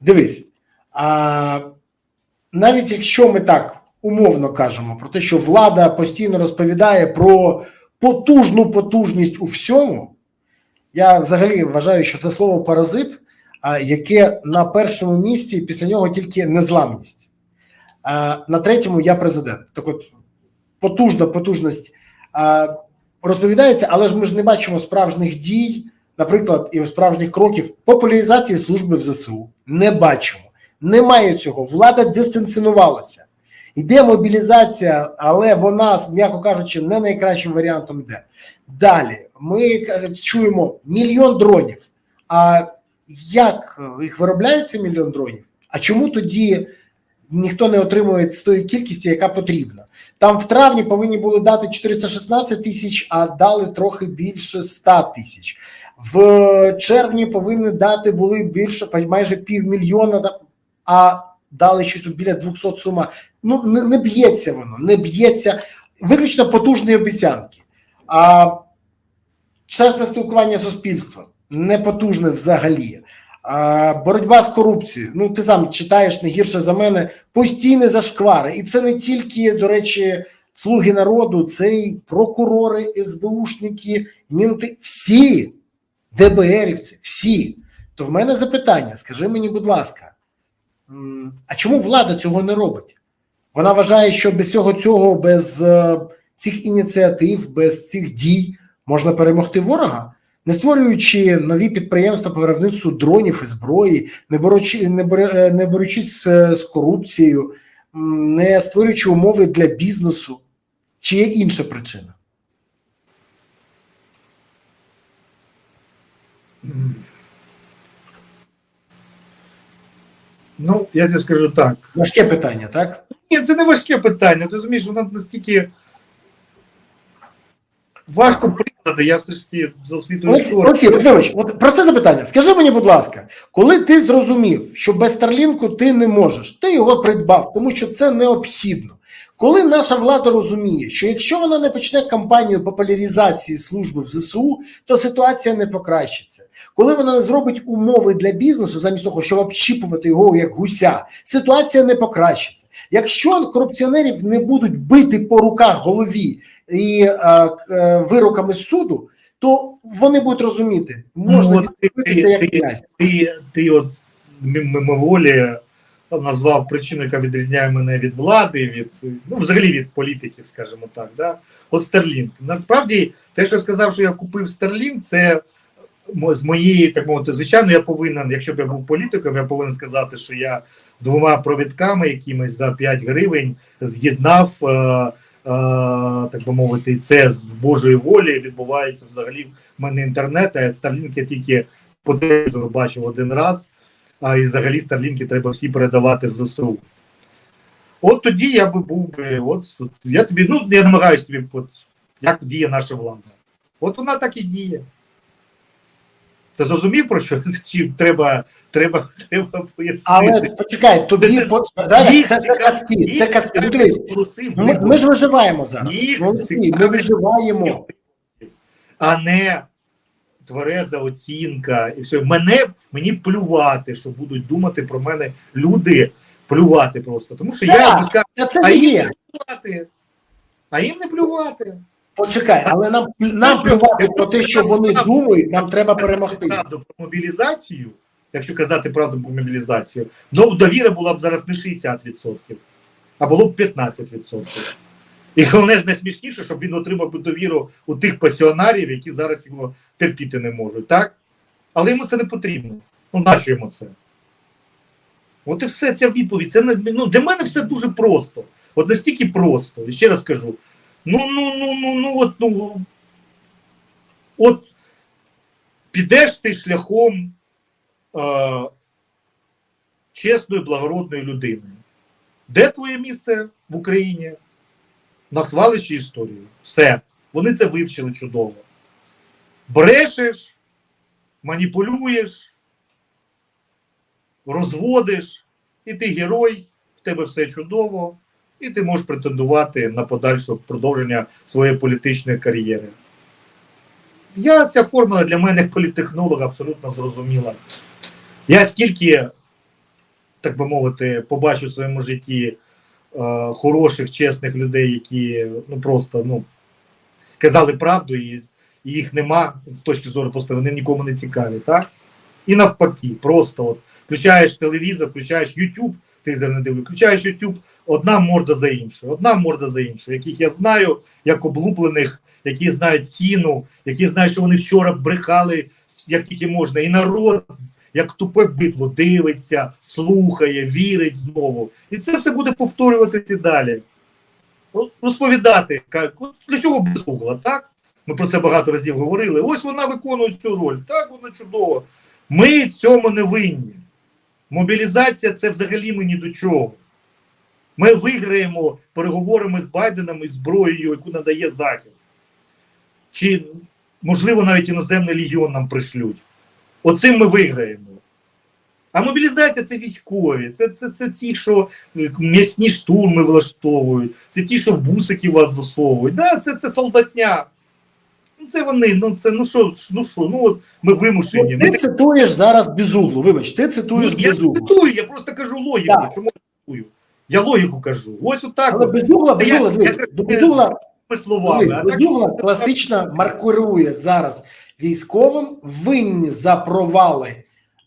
Дивись, а, навіть якщо ми так умовно кажемо про те, що влада постійно розповідає про потужну потужність у всьому, я взагалі вважаю, що це слово паразит, яке на першому місці після нього тільки незламність. На третьому я президент. Так от потужна потужність розповідається, але ж ми ж не бачимо справжніх дій, наприклад, і справжніх кроків популяризації служби в ЗСУ. Не бачимо. Немає цього. Влада дистанціонувалася. Йде мобілізація, але вона, м'яко кажучи, не найкращим варіантом йде. Далі ми е, чуємо мільйон дронів. А як їх виробляються мільйон дронів? А чому тоді ніхто не отримує з тої кількості, яка потрібна? Там в травні повинні були дати 416 тисяч, а дали трохи більше 100 тисяч. В червні повинні дати були більше майже півмільйона, а дали щось біля 200 сума. Ну не, не б'ється воно, не б'ється виключно потужні обіцянки. А чесне спілкування суспільства не потужне взагалі. А, боротьба з корупцією. Ну ти сам читаєш не гірше за мене постійні зашквари, і це не тільки до речі. Слуги народу, це й прокурори, СБУшники, мінти, всі ДБРівці, всі. То в мене запитання: скажи мені, будь ласка, а чому влада цього не робить? Вона вважає, що без всього цього, без е, цих ініціатив, без цих дій можна перемогти ворога, не створюючи нові підприємства по виробництву дронів і зброї, не борючи, не, бор, не борючись з, з корупцією, не створюючи умови для бізнесу, чи є інша причина? Ну, я тебе скажу так. Важке питання, так? Ні, це не важке питання. Ти розумієш, воно настільки важко приклади, я все ж таки з освітою. Олексій, вибач, от просте запитання. Скажи мені, будь ласка, коли ти зрозумів, що без Старлінку ти не можеш, ти його придбав, тому що це необхідно. Коли наша влада розуміє, що якщо вона не почне кампанію популяризації служби в ЗСУ, то ситуація не покращиться. Коли вона не зробить умови для бізнесу, замість того, щоб обчіпувати його як гуся, ситуація не покращиться. Якщо корупціонерів не будуть бити по руках голові і е, е, вироками суду, то вони будуть розуміти, можна ну, ти, відбитися як ти, князь. Ти, ти, ти от мимоволі назвав причину, яка відрізняє мене від влади, від ну взагалі від політиків, скажімо так. Да? От Старлінг. Насправді, те, що сказав, що я купив Старлінг, це з моєї, так мовити, звичайно, я повинен, якщо б я був політиком, я повинен сказати, що я двома провідками якимись за 5 гривень з'єднав. Е, е, так би мовити, це з Божої волі відбувається взагалі в мене інтернет, а Starlink я тільки по телевізору бачив один раз, а і взагалі Старлінки треба всі передавати в ЗСУ. От тоді я би був би, от я тобі, ну я намагаюся тобі, от, як діє наша влада. От вона так і діє. Ти зрозумів про що? Чи треба треба, треба пояснити? Але почекай, тобі Це- по... Це, це казки, це казки. Ну, ми, ми ж виживаємо зараз. Їх Ну, Олексій, ми виживаємо. а не твереза оцінка і все. Мене мені плювати, що будуть думати про мене люди, плювати просто. Тому що я Так. їм скажу, Та це а не їм є. не плювати. А їм не плювати. Почекай, але нам, нам плювати про те, що вони думають, нам треба перемогти. Правду про мобілізацію, якщо казати правду про мобілізацію, ну довіра була б зараз не 60%, а було б 15%. І головне ж найсмішніше, щоб він отримав би довіру у тих пасіонарів, які зараз його терпіти не можуть, так? Але йому це не потрібно. Ну, нащо йому це? От і все, ця відповідь. Це ну, для мене все дуже просто. От настільки просто. І ще раз кажу: ну, ну, ну, ну, ну, от, ну, от підеш ти шляхом е, чесної, благородної людини. Де твоє місце в Україні? На свалищі історії. Все. Вони це вивчили чудово. Брешеш, маніпулюєш, розводиш, і ти герой, в тебе все чудово, і ти можеш претендувати на подальше продовження своєї політичної кар'єри. Я ця формула для мене як політтехнолога абсолютно зрозуміла. Я стільки так би мовити, побачив в своєму житті хороших, чесних людей, які ну просто ну, казали правду, і, і їх нема з точки зору, просто вони нікому не цікаві. Так? І навпаки, просто от включаєш телевізор, включаєш YouTube, ти не дивлю, включаєш YouTube, одна морда за іншою, одна морда за іншою, яких я знаю, як облуплених, які знають ціну, які знають, що вони вчора брехали як тільки можна, і народ, як тупе битло, дивиться, слухає, вірить знову. І це все буде повторюватися далі. Розповідати, для чого без угла, так? Ми про це багато разів говорили. Ось вона виконує цю роль, так, вона чудово. Ми в цьому не винні. Мобілізація це взагалі ми ні до чого. Ми виграємо переговорами з Байденом і зброєю, яку надає Захід. Чи, можливо, навіть іноземний легіон нам пришлють. Оцим ми виграємо. А мобілізація це військові, це, це, це ті, що е, м'ясні штурми влаштовують, це ті, що в бусики вас засовують. Да, це, це солдатня. Ну, Це вони, ну це ну що, ну що, ну от ми вимушені. Ти цитуєш зараз безуглу. Вибач, ти цитуєш Ні, я цитую, я просто кажу логіку. Так. Чому я цитую? Я логіку кажу. Ось отак. Але безугла, Та я- безугла, я дивись, до безугла, словами. А так, безугла класично маркує зараз військовим винні за провали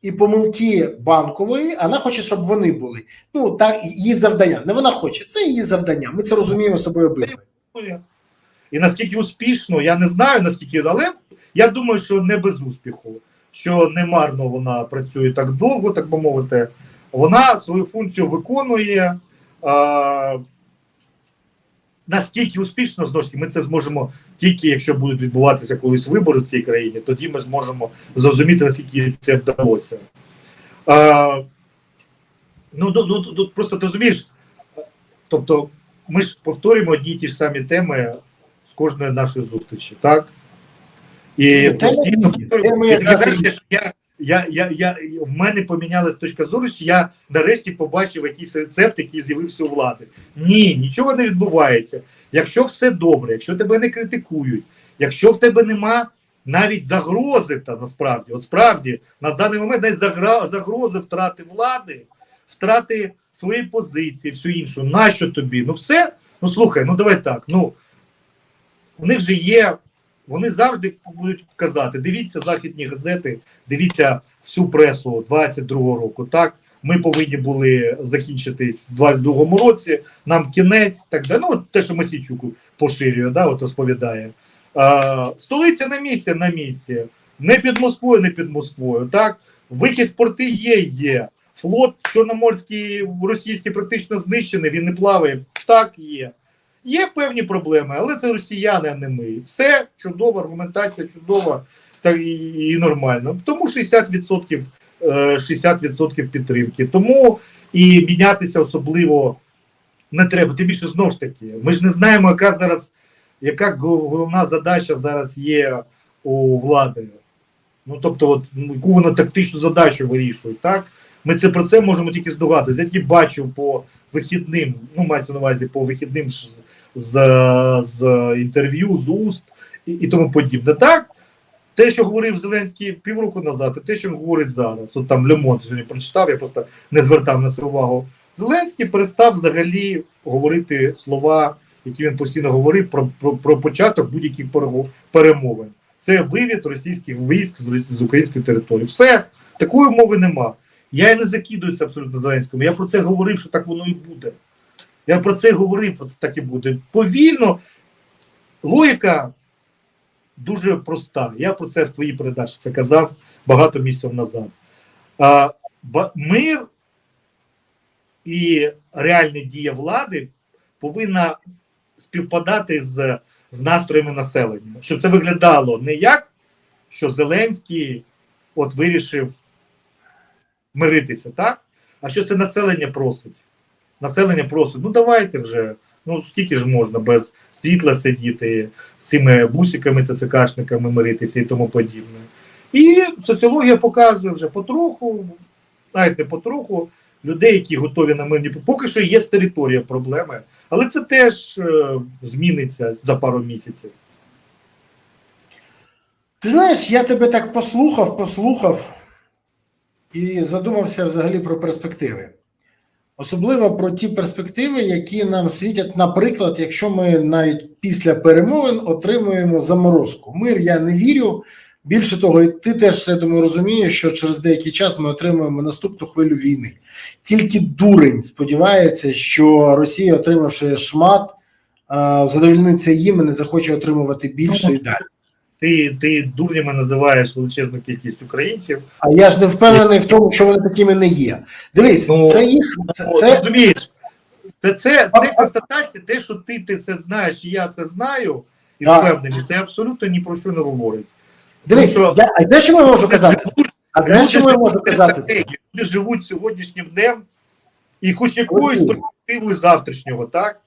і помилки банкової. а Вона хоче, щоб вони були. Ну та її завдання. Не вона хоче, це її завдання. Ми це розуміємо з тобою обидва. І наскільки успішно, я не знаю наскільки, але я думаю, що не без успіху, що не марно вона працює так довго, так би мовити. Вона свою функцію виконує. А, наскільки успішно, знову ж таки, ми це зможемо тільки, якщо будуть відбуватися колись вибори в цій країні, тоді ми зможемо зрозуміти, наскільки це вдалося. А, ну, ну, ну, тут просто ти розумієш, тобто ми ж повторюємо одні й ті ж самі теми з кожної нашої зустрічі, так? І постійно І я, я, я, я, в мене помінялась точка зору, що я нарешті побачив якийсь рецепт, який з'явився у влади. Ні, нічого не відбувається. Якщо все добре, якщо тебе не критикують, якщо в тебе нема навіть загрози, та насправді, от справді, на даний момент навіть загрози втрати влади, втрати своєї позиції, всю іншу. Нащо тобі? Ну все, ну слухай, ну давай так. Ну у них же є. Вони завжди будуть казати: дивіться західні газети, дивіться всю пресу 22-го року. Так, ми повинні були закінчитись в 22-му році. Нам кінець, так далі. Ну, те, що Масійчук поширює, да, от розповідає. А, столиця на місці, на місці. Не під Москвою, не під Москвою. Так, вихід в порти є, є. Флот Чорноморський російський практично знищений, він не плаває. Так, є. Є певні проблеми, але це росіяни, а не ми. Все чудово, аргументація чудова та і, і нормально. Тому 60%, е, 60% підтримки. Тому і мінятися особливо не треба. Тим більше знову ж таки, ми ж не знаємо, яка зараз, яка головна задача зараз є у влади. Ну тобто, от яку вони тактичну задачу вирішують, так? Ми це про це можемо тільки здогадатися. Я тільки бачив по вихідним, ну мається на увазі по вихідним з, з інтерв'ю, з уст і, і тому подібне. Так, те, що говорив Зеленський півроку назад, і те, що він говорить зараз. От там Лемон сьогодні прочитав, я просто не звертав на це увагу. Зеленський перестав взагалі говорити слова, які він постійно говорив про, про, про початок будь-яких перемовин. Це вивід російських військ з, з української території. Все, такої мови нема. Я і не закидуюся абсолютно Зеленському. Я про це говорив, що так воно і буде. Я про це говорив, про це так і буде. Повільно логіка дуже проста. Я про це в твоїй передачі це казав багато місяців назад. А, мир і реальна дія влади повинна співпадати з, з настроями населення. Щоб це виглядало не як, що Зеленський от вирішив миритися, так? А що це населення просить? Населення просить, ну давайте вже. Ну скільки ж можна без світла сидіти, з цими бусиками, ЦСКшниками миритися і тому подібне. І соціологія показує вже потроху, навіть не потроху, людей, які готові на мирні. Поки що є з території проблеми, але це теж е, зміниться за пару місяців. Ти знаєш, я тебе так послухав, послухав і задумався взагалі про перспективи. Особливо про ті перспективи, які нам світять, наприклад, якщо ми навіть після перемовин отримуємо заморозку. Мир я не вірю. Більше того, і ти теж я думаю розумієш, що через деякий час ми отримуємо наступну хвилю війни. Тільки дурень сподівається, що Росія, отримавши шмат, а, задовольниться їм і не захоче отримувати більше і далі. Ти, ти дурнями називаєш величезну кількість українців. А я ж не впевнений в тому, що вони такими не є. Дивись, Ну, це їх це, О, це розумієш, це, це, це констатація, те, що ти, ти це знаєш, і я це знаю, і впевнений, це абсолютно ні про що не говорить. дивись. Що- Я, а знаєш, що я можу казати? А знаєш, чому я можу казати? Люди живуть сьогоднішнім днем і хоч якоюсь перспективою завтрашнього, так?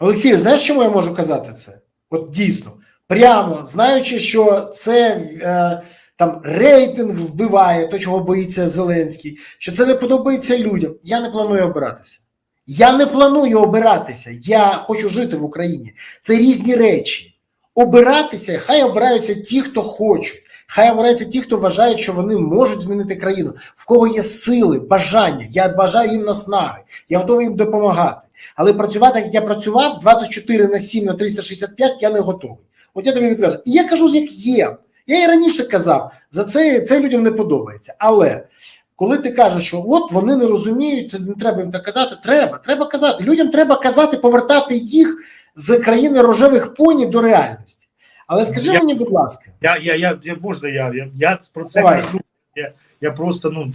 Олексій, знаєш, чому я можу казати це? От дійсно, прямо знаючи, що це е, там рейтинг вбиває, то чого боїться Зеленський, що це не подобається людям. Я не планую обиратися. Я не планую обиратися. Я хочу жити в Україні. Це різні речі. Обиратися, хай обираються ті, хто хочуть. Хай обираються ті, хто вважають, що вони можуть змінити країну. В кого є сили, бажання. Я бажаю їм наснаги. Я готовий їм допомагати. Але працювати, як я працював 24 на 7 на 365, я не готовий. От я тобі відверто. І я кажу, як є. Я і раніше казав, за це, це людям не подобається. Але коли ти кажеш, що от вони не розуміють, це не треба їм так казати, треба, треба казати. Людям треба казати, повертати їх з країни рожевих поні до реальності. Але скажи Я- мені, будь ласка, Я, я, я, я можна, я, я, я про це Давай. кажу. Я, я просто ну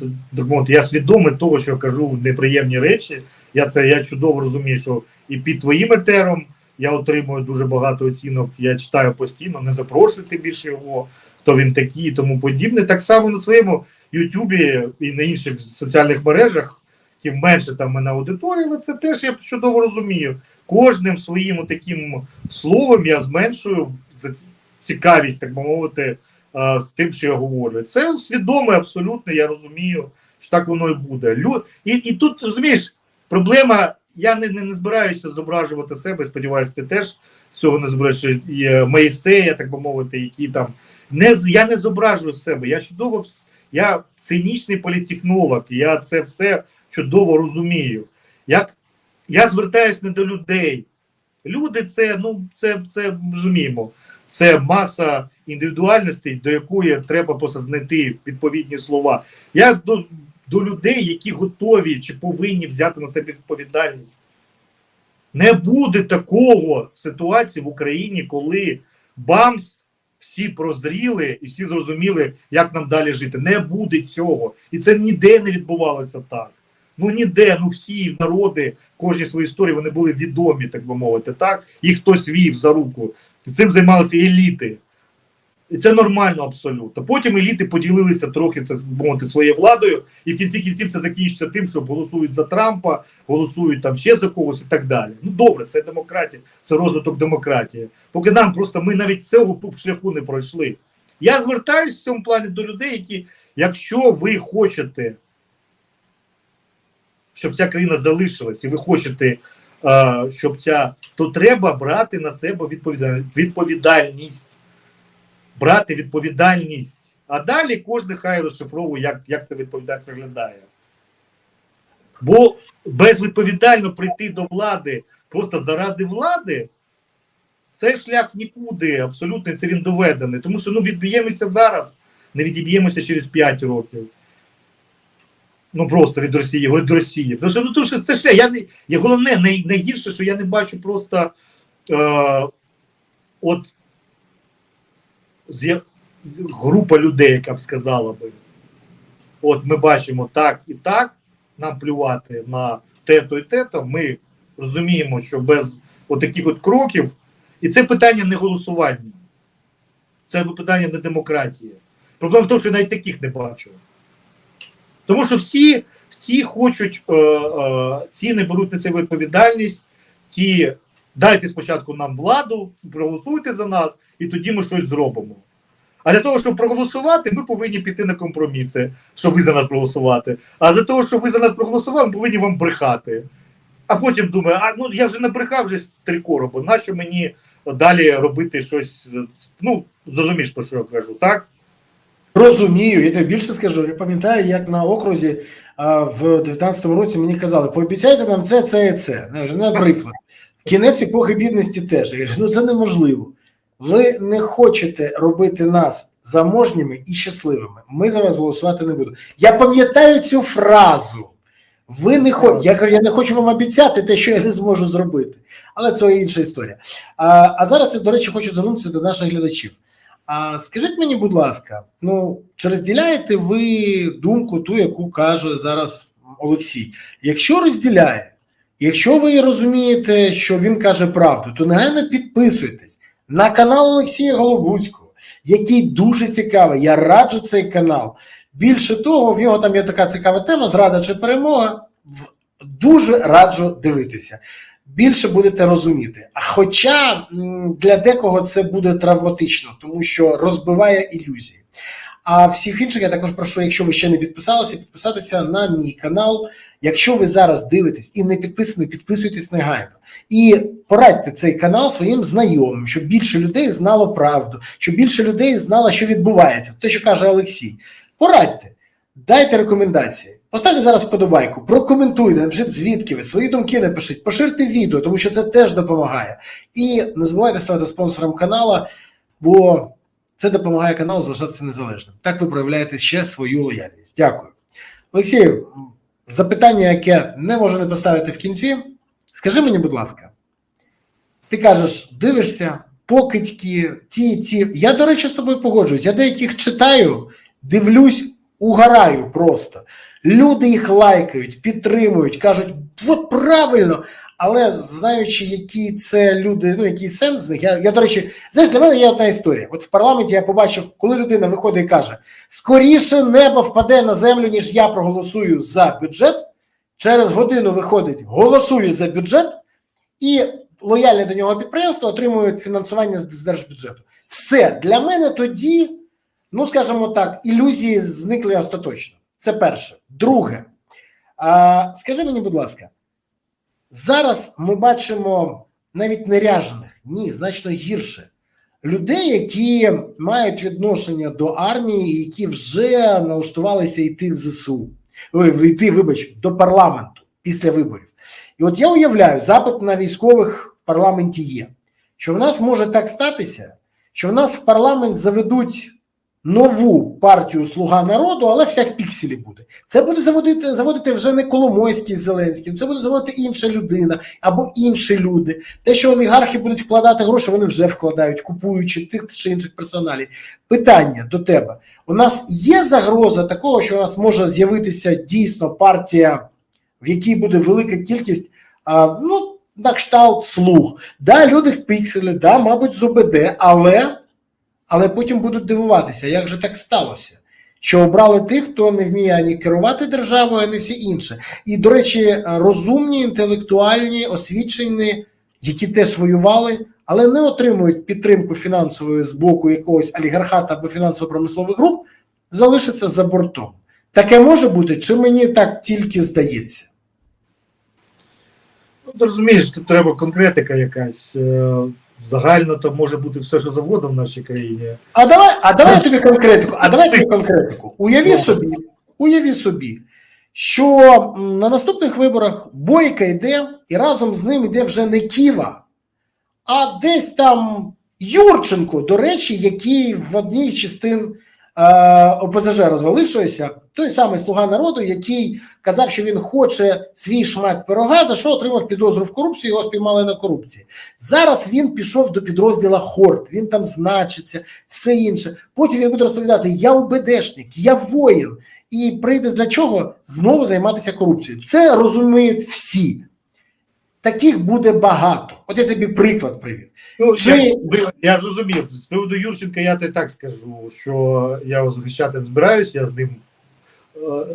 я свідомий того, що я кажу неприємні речі. Я це я чудово розумію, що і під твоїм етером я отримую дуже багато оцінок. Я читаю постійно, не запрошуйте більше його, хто він такий і тому подібне. Так само на своєму Ютубі і на інших соціальних мережах, які менше там мене аудиторії, але це теж я чудово розумію. Кожним своїм таким словом я зменшую цікавість, так би мовити, з тим, що я говорю. Це свідоме абсолютно, я розумію, що так воно і буде. Лю... І, і тут розумієш, проблема. Я не, не, не збираюся зображувати себе. Сподіваюся, ти теж цього не збираєш Моїсея, так би мовити, які там не я не зображую себе. Я чудово я цинічний політтехнолог, я це все чудово розумію. Як я звертаюся не до людей. Люди це ну це, це розуміємо. Це маса індивідуальностей, до якої треба просто знайти відповідні слова. Я до, до людей, які готові чи повинні взяти на себе відповідальність. Не буде такого ситуації в Україні, коли бамс всі прозріли і всі зрозуміли, як нам далі жити. Не буде цього. І це ніде не відбувалося так. Ну ніде, ну всі народи, кожні свої історії, вони були відомі, так би мовити, так? Їх хтось вів за руку. Цим займалися еліти. Це нормально абсолютно. Потім еліти поділилися трохи це мовити своєю владою, і в кінці кінців це закінчиться тим, що голосують за Трампа, голосують там ще за когось і так далі. Ну добре, це демократія, це розвиток демократії. Поки нам просто ми навіть цього шляху не пройшли. Я звертаюся в цьому плані до людей, які, якщо ви хочете, щоб ця країна залишилась, і ви хочете, е, щоб ця, то треба брати на себе відповідаль- відповідальність. Брати відповідальність. А далі кожен хай розшифровує, як, як ця відповідальність виглядає. Бо безвідповідально прийти до влади просто заради влади, це шлях нікуди, абсолютно це він доведений. Тому що ну відб'ємося зараз, не відіб'ємося через 5 років. Ну просто від Росії, від Росії. Тому що, ну, тому що це шлях. Я не, головне, най, найгірше, що я не бачу просто е, от група людей, яка б сказала би. От ми бачимо так і так, нам плювати на те-то і те-то. Ми розуміємо, що без отаких от кроків, і це питання не голосування, це питання не демократії. Проблема в тому, що я навіть таких не бачу. Тому що всі, всі хочуть, е, е, ці не беруть на себе відповідальність, ті дайте спочатку нам владу, проголосуйте за нас, і тоді ми щось зробимо. А для того, щоб проголосувати, ми повинні піти на компроміси, щоб ви за нас проголосувати. А за того, щоб ви за нас проголосували, ми повинні вам брехати. А потім думаю, а ну я вже набрехав вже три короби, нащо мені далі робити щось? Ну, зрозумієш, про що я кажу, так? Розумію, я тобі більше скажу. Я пам'ятаю, як на окрузі а, в 19-му році мені казали, пообіцяйте нам це, це і це. Наприклад, кінець епохи бідності теж. Я кажу, ну це неможливо. Ви не хочете робити нас заможніми і щасливими. Ми за вас голосувати не будемо. Я пам'ятаю цю фразу. Ви не хо... Я кажу, я не хочу вам обіцяти те, що я не зможу зробити. Але це інша історія. А, а зараз я, до речі, хочу звернутися до наших глядачів. А скажіть мені, будь ласка, ну чи розділяєте ви думку, ту, яку каже зараз Олексій? Якщо розділяє, якщо ви розумієте, що він каже правду, то негайно підписуйтесь на канал Олексія Голобуцького, який дуже цікавий. Я раджу цей канал. Більше того, в нього там є така цікава тема: зрада чи перемога. Дуже раджу дивитися. Більше будете розуміти. Хоча для декого це буде травматично, тому що розбиває ілюзії. А всіх інших я також прошу, якщо ви ще не підписалися, підписатися на мій канал. Якщо ви зараз дивитесь і не підписані, підписуйтесь негайно. І порадьте цей канал своїм знайомим, щоб більше людей знало правду, щоб більше людей знало, що відбувається. Те, що каже Олексій. Порадьте, дайте рекомендації. Поставте зараз вподобайку, прокоментуйте, напишіть звідки ви, свої думки напишіть, поширте відео, тому що це теж допомагає. І не забувайте ставати спонсором каналу, бо це допомагає каналу залишатися незалежним. Так ви проявляєте ще свою лояльність. Дякую. Олексію, запитання, яке не можу не поставити в кінці. Скажи мені, будь ласка, ти кажеш, дивишся, покидьки, ті, ті. Я, до речі, з тобою погоджуюсь. Я деяких читаю, дивлюсь, угораю просто. Люди їх лайкають, підтримують, кажуть, от правильно. Але знаючи, які це люди, ну який сенс я, я до речі, знаєш, для мене є одна історія. От в парламенті я побачив, коли людина виходить і каже: скоріше небо впаде на землю, ніж я проголосую за бюджет. Через годину виходить, голосує за бюджет, і лояльне до нього підприємство отримують фінансування з держбюджету. Все для мене тоді, ну скажімо так, ілюзії зникли остаточно. Це перше. Друге, а, скажи мені, будь ласка, зараз ми бачимо навіть неряжених, ні, значно гірше. Людей, які мають відношення до армії, які вже налаштувалися йти в ЗСУ, йти, вибач, до парламенту після виборів. І от я уявляю, запит на військових в парламенті є. Що в нас може так статися, що в нас в парламент заведуть нову партію Слуга народу, але вся в пікселі буде. Це буде заводити, заводити вже не Коломойський з Зеленським, це буде заводити інша людина або інші люди. Те, що олігархи будуть вкладати гроші, вони вже вкладають, купуючи тих чи інших персоналів. Питання до тебе: у нас є загроза такого, що у нас може з'явитися дійсно партія, в якій буде велика кількість, а, ну, на кшталт слуг. Да, люди в пікселі, да, мабуть, з ОБД, але, але потім будуть дивуватися, як же так сталося. Що обрали тих, хто не вміє ані керувати державою, ані всі інше. І, до речі, розумні, інтелектуальні, освічені, які теж воювали, але не отримують підтримку фінансової з боку якогось олігархата або фінансово-промислових груп, залишаться за бортом. Таке може бути, чи мені так тільки здається? Ну, ти розумієш, треба конкретика якась. Загально то може бути все, що завгодно в нашій країні. А давай, а давай я тобі конкретику. А давай я тобі конкретику. Уяві собі, уяві собі, що на наступних виборах Бойка йде, і разом з ним йде вже не Ківа, а десь там Юрченко, до речі, який в одній частин ОПЗЖ розвалившоїся, той самий слуга народу, який казав, що він хоче свій шмат пирога, за що отримав підозру в корупції, його спіймали на корупції. Зараз він пішов до підрозділа Хорт, він там значиться, все інше. Потім він буде розповідати: я УБДшник, я воїн, і прийде для чого? Знову займатися корупцією. Це розуміють всі. Таких буде багато. От я тобі приклад привів. Ну, Чи- я, я зрозумів. З приводу Юрченка я тебе так скажу, що я його захищати не збираюсь, я з ним е,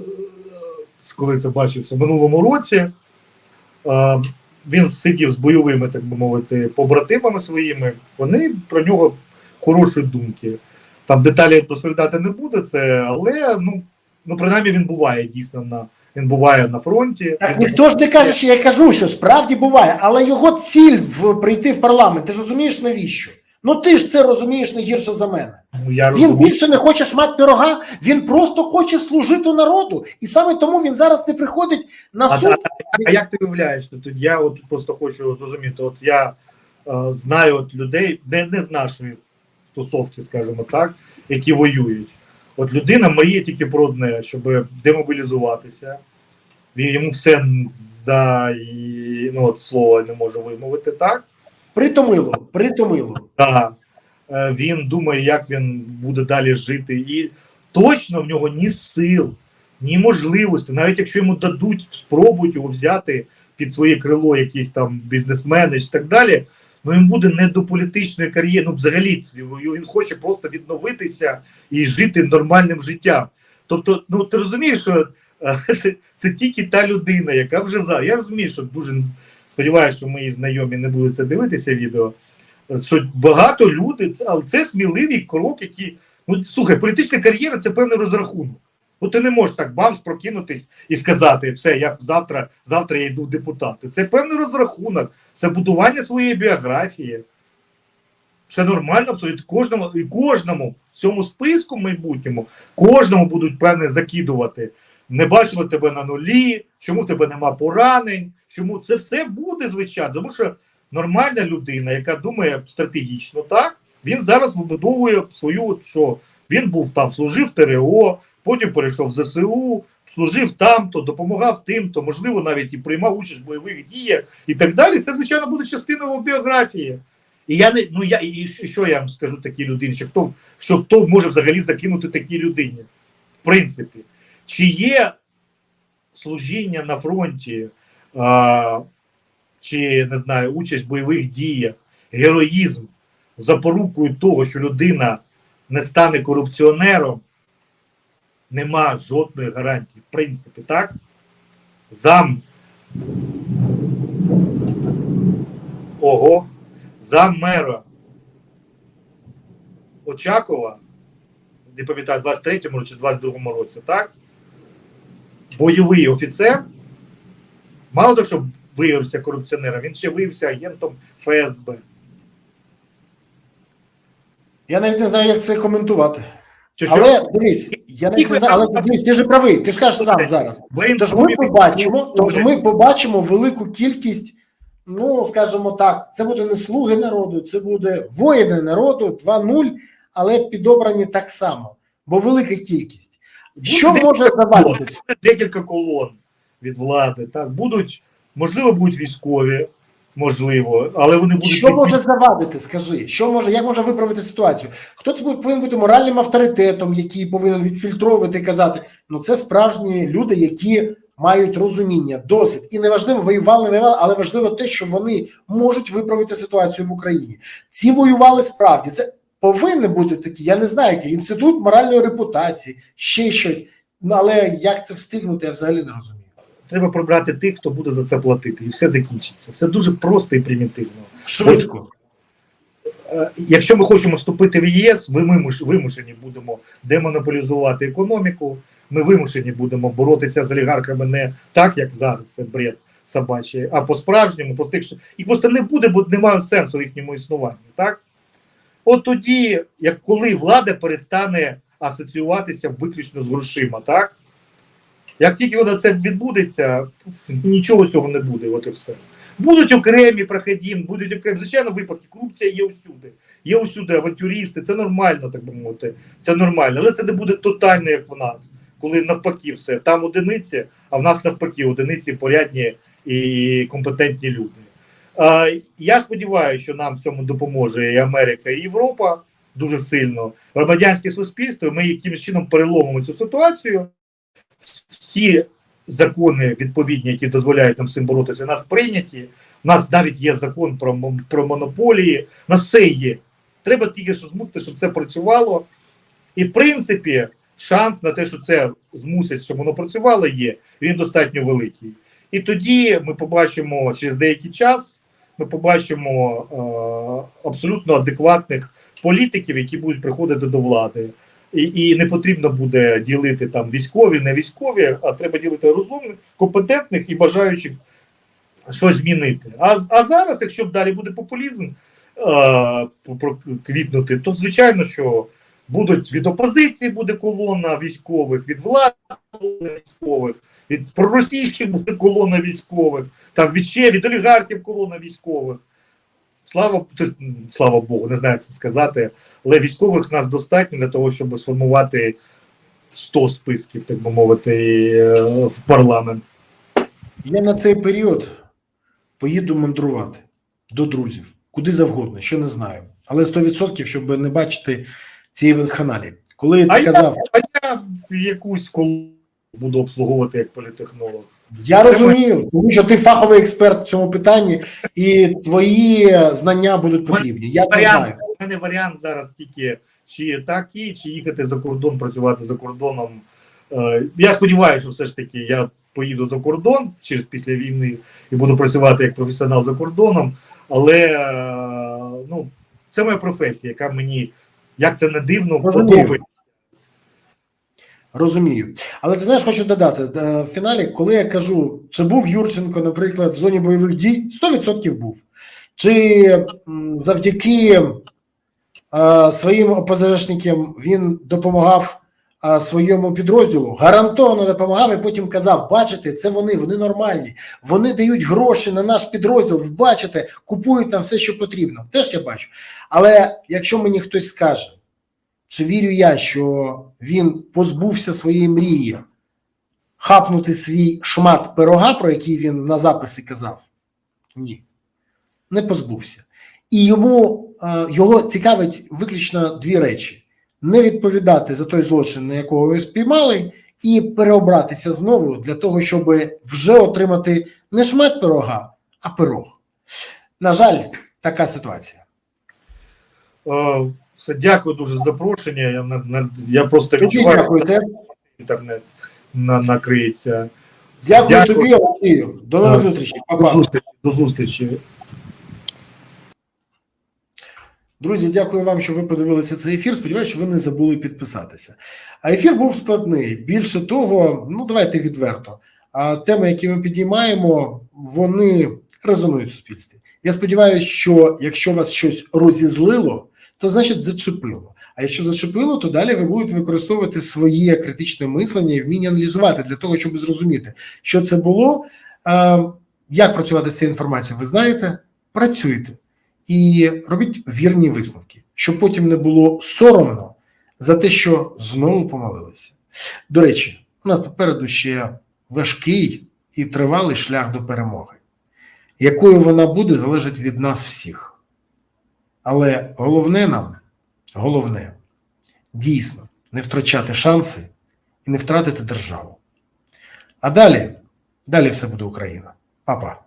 коли це бачився в минулому році. Е, Він сидів з бойовими, так би мовити, побратимами своїми. Вони про нього хороші думки. Там деталі розповідати не буде це, але ну, ну принаймні він буває дійсно на він буває на фронті. Так ніхто ж не каже, що я кажу, що справді буває, але його ціль в прийти в парламент. Ти ж розумієш навіщо? Ну ти ж це розумієш не гірше за мене. Ну, я Він розумію. більше не хоче шмат пирога, він просто хоче служити народу. І саме тому він зараз не приходить на А, суд. а, а як ти уявляєш? Тут я от просто хочу зрозуміти. От я е, знаю от людей, не, не з нашої тусовки, скажімо так, які воюють. От людина мріє тільки про одне, щоб демобілізуватися. Він йому все за ну, от слово не можу вимовити, так? Притомило, притомило. Так. Е, Він думає, як він буде далі жити. І точно в нього ні сил, ні можливості, навіть якщо йому дадуть, спробують його взяти під своє крило якісь там бізнесмени і так далі. Ну він буде не до політичної кар'єри. Ну, взагалі, він хоче просто відновитися і жити нормальним життям. Тобто, ну ти розумієш, що е, це, тільки та людина, яка вже за. Я розумію, що дуже сподіваюся, що мої знайомі не будуть це дивитися відео що багато людей, але це сміливий крок, який. Ну, слухай, політична кар'єра це певний розрахунок. Ну, ти не можеш так бамс прокинутись і сказати, все, я завтра, завтра я йду в депутати. Це певний розрахунок, це будування своєї біографії. Це нормально, абсолютно кожному і кожному в цьому списку майбутньому, кожному будуть певне закидувати. Не бачили тебе на нулі, чому в тебе нема поранень, чому це все буде, звичайно. Тому що нормальна людина, яка думає стратегічно, так він зараз вибудовує свою, що він був там, служив ТРО, потім перейшов в ЗСУ, служив там, то допомагав тим, то можливо навіть і приймав участь в бойових діях і так далі. Це звичайно буде частиною його біографії. І я не ну я і що я вам скажу такій людині, що хто що хто може взагалі закинути такій людині? В принципі, чи є служіння на фронті? А, чи не знаю, участь в бойових діях, героїзм запорукою того, що людина не стане корупціонером, нема жодної гарантії. В принципі, так? Зам. Ого, зам мера Очакова, не пам'ятаю, в 23-му чи 22-му році, так? Бойовий офіцер, мало того, що виявився корупціонером, він ще виявився агентом ФСБ. Я навіть не знаю, як це коментувати. Чи що? Але дивись, я навіть не знаю, але дивись, ти ж правий, ти ж кажеш сам зараз. Тож ми побачимо, тож ми побачимо велику кількість, ну скажімо так, це буде не слуги народу, це буде воїни народу 2-0, але підобрані так само, бо велика кількість. Що Буде може завадити? декілька колон від влади. Так будуть, можливо, будуть військові, можливо, але вони будуть Що може завадити? Скажи, що може, як може виправити ситуацію? Хто це повинен бути моральним авторитетом, який повинен відфільтровувати і казати, ну це справжні люди, які мають розуміння, досвід. І неважливо, воювали, не воювали, але важливо те, що вони можуть виправити ситуацію в Україні. Ці воювали справді. Це повинен бути такий, я не знаю, який інститут моральної репутації, ще щось. Ну але як це встигнути, я взагалі не розумію. Треба прибрати тих, хто буде за це платити, і все закінчиться. Все дуже просто і примітивно. Швидко. Е, Якщо ми хочемо вступити в ЄС, ми вимушені будемо демонополізувати економіку. Ми вимушені будемо боротися з олігархами не так, як зараз це бред собачий, а по-справжньому, по тих, що їх просто не буде, бо не мають сенсу в їхньому існуванні. Так? От тоді, як коли влада перестане асоціюватися виключно з грошима, так? Як тільки це відбудеться, нічого цього не буде, от і все. Будуть окремі проходім, будуть окремі. Звичайно, випадки. Корупція є усюди. Є усюди авантюристи, це нормально, так би мовити. Це нормально, але це не буде тотально, як в нас, коли навпаки все. Там одиниці, а в нас навпаки одиниці порядні і компетентні люди. Я сподіваюся, що нам в цьому допоможе і Америка, і Європа дуже сильно. Громадянське суспільство. Ми якимось чином переломимо цю ситуацію. Всі закони відповідні, які дозволяють нам цим боротися, у нас прийняті. У нас навіть є закон про, про монополії. На все є. Треба тільки що змусити, щоб це працювало. І в принципі, шанс на те, що це змусить, щоб воно працювало, є. Він достатньо великий. І тоді ми побачимо через деякий час, ми побачимо е, абсолютно адекватних політиків, які будуть приходити до влади. І, не потрібно буде ділити там військові, не військові, а треба ділити розумних, компетентних і бажаючих щось змінити. А, а зараз, якщо далі буде популізм е, квітнути, то звичайно, що будуть від опозиції буде колона військових, від влади військових, від проросійських буде колона військових, там від ще від олігархів колона військових. Слава, слава Богу, не знаю, як це сказати, але військових нас достатньо для того, щоб сформувати 100 списків, так би мовити, е, в парламент. Я на цей період поїду мандрувати до друзів, куди завгодно, що не знаю. Але 100%, щоб не бачити цієї вакханалії. Коли ти А я, казав, а я якусь колону буду обслуговувати як політехнолог. Я розумію, тому що ти фаховий експерт в цьому питанні, і твої знання будуть потрібні. Я це знаю. У мене варіант зараз тільки чи так і, чи їхати за кордон, працювати за кордоном. Е, Я сподіваюся, що все ж таки я поїду за кордон чи після війни і буду працювати як професіонал за кордоном. Але е, ну, це моя професія, яка мені, як це не дивно, подобається. Розумію. Але ти знаєш, хочу додати е, в фіналі, коли я кажу, чи був Юрченко, наприклад, в зоні бойових дій, 100% був. Чи завдяки е, своїм опозичникам він допомагав е, своєму підрозділу, гарантовано допомагав і потім казав: бачите, це вони, вони нормальні, вони дають гроші на наш підрозділ, бачите, купують нам все, що потрібно. Теж я бачу. Але якщо мені хтось скаже, чи вірю я, що він позбувся своєї мрії хапнути свій шмат пирога, про який він на записі казав? Ні, не позбувся. І йому е, його цікавить виключно дві речі: не відповідати за той злочин, на якого його спіймали, і переобратися знову для того, щоб вже отримати не шмат пирога, а пирог. На жаль, така ситуація. Все, дякую дуже за запрошення. Я, на, на, я просто відчуваю, дякую, що те. інтернет на, накриється. Дякую, тобі, Олексію. До нових зустрічей. До зустрічі. До зустрічі. Друзі, дякую вам, що ви подивилися цей ефір. Сподіваюся, що ви не забули підписатися. А ефір був складний. Більше того, ну давайте відверто. А теми, які ми підіймаємо, вони резонують в суспільстві. Я сподіваюся, що якщо вас щось розізлило, то значить зачепило. А якщо зачепило, то далі ви будете використовувати своє критичне мислення і вміння аналізувати для того, щоб зрозуміти, що це було, як працювати з цією інформацією. Ви знаєте, працюйте і робіть вірні висновки, щоб потім не було соромно за те, що знову помилилися. До речі, у нас попереду ще важкий і тривалий шлях до перемоги. Якою вона буде, залежить від нас всіх. Але головне нам, головне, дійсно не втрачати шанси і не втратити державу. А далі, далі все буде Україна. Па-па.